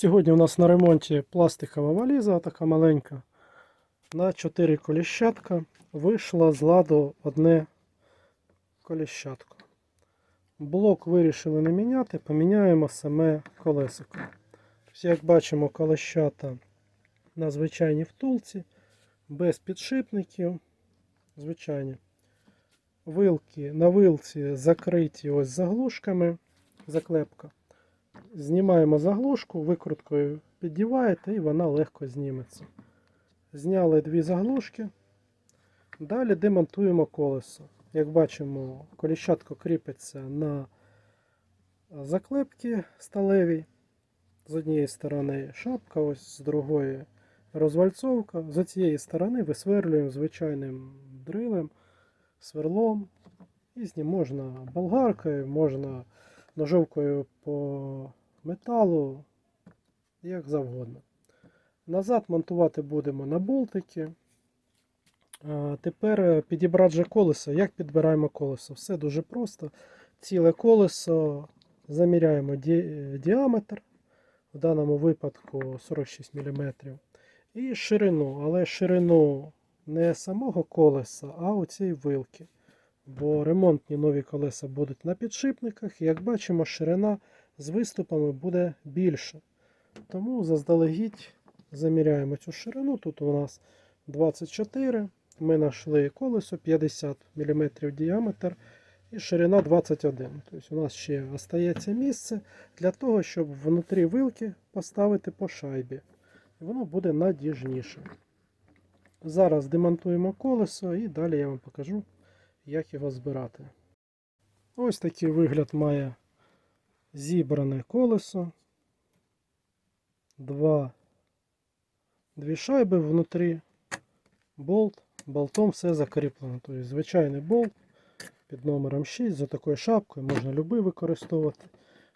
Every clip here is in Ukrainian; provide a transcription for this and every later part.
Сьогодні у нас на ремонті пластикова валіза, така маленька. На 4 коліщатка вийшла з ладу одне коліщатко. Блок вирішили не міняти, поміняємо саме колесико. Тобто, як бачимо, колещата на звичайній втулці, без підшипників. Звичайні. Вилки на вилці закриті ось заглушками. Заклепка. Знімаємо заглушку, викруткою піддіваєте і вона легко зніметься. Зняли дві заглушки. Далі демонтуємо колесо. Як бачимо, коліщатко кріпиться на заклепки сталевій. З однієї сторони шапка, ось з другої розвальцовка. З цієї сторони висверлюємо звичайним дрилем, сверлом. І з ним можна болгаркою, можна ножовкою по металу, як завгодно. Назад монтувати будемо на болтики. Тепер підібрати же колесо. Як підбираємо колесо? Все дуже просто. Ціле колесо заміряємо ді- діаметр, в даному випадку 46 мм. І ширину, але ширину не самого колеса, а оцієї вилки. Бо ремонтні нові колеса будуть на підшипниках, і як бачимо, ширина з виступами буде більша. Тому заздалегідь заміряємо цю ширину. Тут у нас 24. Ми знайшли колесо 50 мм діаметр і ширина 21. Тобто у нас ще остається місце для того, щоб внутрі вилки поставити по шайбі. Воно буде надіжніше. Зараз демонтуємо колесо і далі я вам покажу, як його збирати. Ось такий вигляд має зібране колесо. Два, дві шайби внутрі, болт, болтом все закріплено. Тобто звичайний болт під номером 6 за такою шапкою, можна любий використовувати.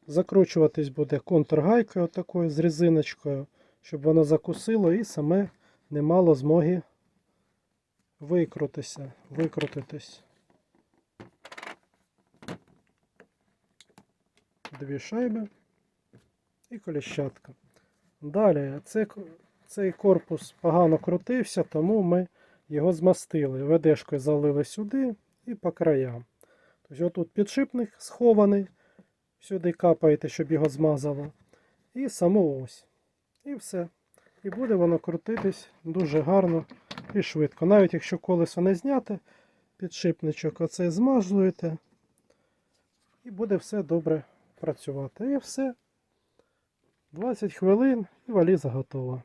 Закручуватись буде контргайкою такою з резиночкою, щоб воно закусило і саме не мало змоги викрутитися, викрутитись. Дві шайби і коліщатка. Далі це, цей корпус погано крутився, тому ми його змастили. Ведешкою залили сюди і по краям. Тобто отут підшипник схований, сюди капаєте, щоб його змазало. І саму ось. І все. І буде воно крутитись дуже гарно і швидко. Навіть якщо колесо не зняте, підшипничок оцей змазуєте. І буде все добре працювати. І все. 20 хвилин і валіза готова.